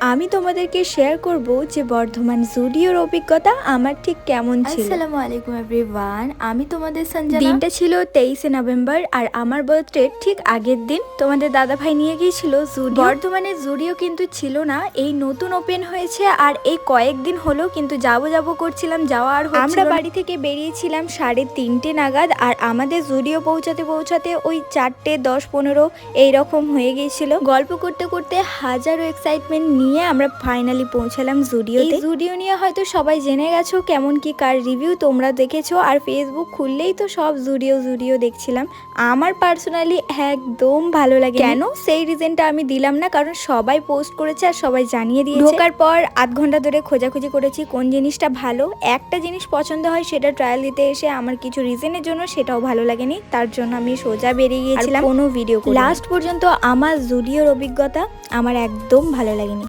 আমি তোমাদেরকে শেয়ার করব যে বর্ধমান জুডিওর অভিজ্ঞতা আমার ঠিক কেমন ছিল। আসসালামু আলাইকুম এভরিওয়ান আমি তোমাদের সঞ্জনা। দিনটা ছিল তেইশে নভেম্বর আর আমার বার্থডে ঠিক আগের দিন। তোমাদের দাদা ভাই নিয়ে গিয়েছিল জুডিও। বর্ধমানে জুডিও কিন্তু ছিল না এই নতুন ওপেন হয়েছে আর এই কয়েকদিন হলো কিন্তু যাব যাব করছিলাম যাওয়া আর আমরা। বাড়ি থেকে বেরিয়েছিলাম সাড়ে তিনটে নাগাদ আর আমাদের জুডিও পৌঁছাতে পৌঁছাতে ওই চারটে দশ পনেরো এইরকম হয়ে গিয়েছিল। গল্প করতে করতে হাজারো এক্সাইটমেন্ট নিয়ে আমরা ফাইনালি পৌঁছালাম জুডিওতে জুডিও নিয়ে হয়তো সবাই জেনে গেছো কেমন কি কার রিভিউ তোমরা দেখেছ। আর ফেসবুক খুললেই তো সব জুডিও জুডিও দেখছিলাম। আমার পার্সোনালি একদম ভালো লাগে কেন? সেই রিজনটা আমি দিলাম না কারণ সবাই পোস্ট করেছে আর সবাই জানিয়ে দিয়েছে। ঢোকার পর আধ ঘণ্টা ধরে খোঁজাখুঁজি করেছি কোন জিনিসটা ভালো একটা জিনিস পছন্দ হয় সেটা ট্রায়াল দিতে এসে আমার কিছু রিজনের জন্য সেটাও ভালো লাগেনি তার জন্য আমি সোজা বেরিয়ে গিয়েছিলাম। কোনো ভিডিও লাস্ট পর্যন্ত আমার জুডিওর অভিজ্ঞতা আমার একদম ভালো লাগেনি।